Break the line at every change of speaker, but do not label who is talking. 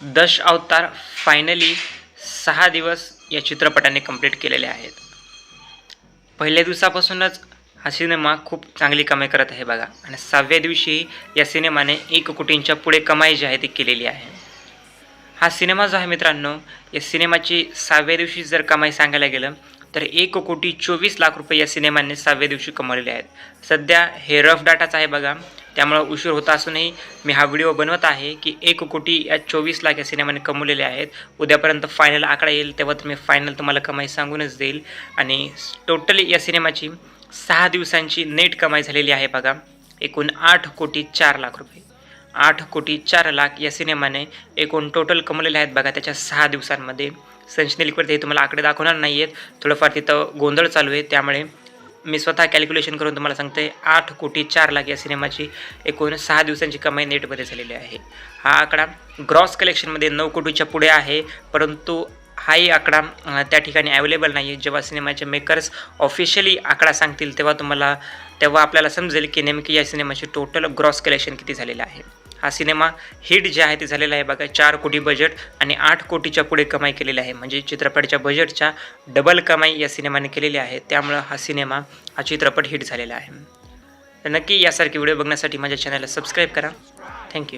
दश अवतार फायनली सहा दिवस या चित्रपटाने कंप्लीट केलेले आहेत. पहिल्या दिवसापासूनच हा सिनेमा खूप चांगली कमाई करत आहे बघा. आणि सहाव्या दिवशी या सिनेमाने एक कोटींच्या पुढे कमाई जी आहे ती केलेली आहे. हा सिनेमा जो आहे मित्रांनो या सिनेमाची सहाव्या दिवशी जर कमाई सांगायला गेलं तर एक कोटी चोवीस लाख रुपये या सिनेमाने सहाव्या दिवशी कमवलेले आहेत. सध्या हे रफ डाटाच आहे बघा. त्यामुळं उशीर होत असूनही मी हा व्हिडिओ बनवत आहे की एक कोटी या चोवीस लाख या सिनेमाने कमवलेले आहेत. उद्यापर्यंत फायनल आकडा येईल तेव्हा तर मी फायनल तुम्हाला कमाई सांगूनच देईल. आणि टोटली या सिनेमाची सहा दिवसांची नेट कमाई झालेली आहे बघा. एकूण आठ कोटी चार लाख रुपये. आठ कोटी चार लाख या सिनेमाने एकूण टोटल कमवलेले आहेत बघा त्याच्या सहा दिवसांमध्ये. संशनी हे तुम्हाला आकडे दाखवणार नाही आहेत थोडंफार तिथं गोंधळ चालू आहे त्यामुळे मी स्वतः कॅल्क्युलेशन करून तुम्हाला सांगते आठ कोटी चार लाख या सिनेमाची एकूण सहा दिवसांची कमाई नेटमध्ये झालेली आहे. हा आकडा ग्रॉस कलेक्शनमध्ये नऊ कोटीच्या पुढे आहे परंतु हाही आकडा त्या ठिकाणी अवेलेबल नाही. आहे जेव्हा सिनेमाचे मेकर्स ऑफिशियली आकडा सांगतील तेव्हा तुम्हाला तेव्हा आपल्याला समजेल की नेमकी या सिनेमाची टोटल ग्रॉस कलेक्शन किती झालेलं आहे. हा सिनेमा हिट जे आहे ते झालेला आहे बघा. चार कोटी बजेट आणि आठ कोटीच्या पुढे कमाई केलेली आहे. म्हणजे चित्रपटाच्या बजेटच्या डबल कमाई या सिनेमाने केलेली आहे. त्यामुळं हा सिनेमा हा चित्रपट हिट झालेला आहे. तर नक्की यासारखे व्हिडिओ बघण्यासाठी माझ्या चॅनलला सबस्क्राईब करा. थँक्यू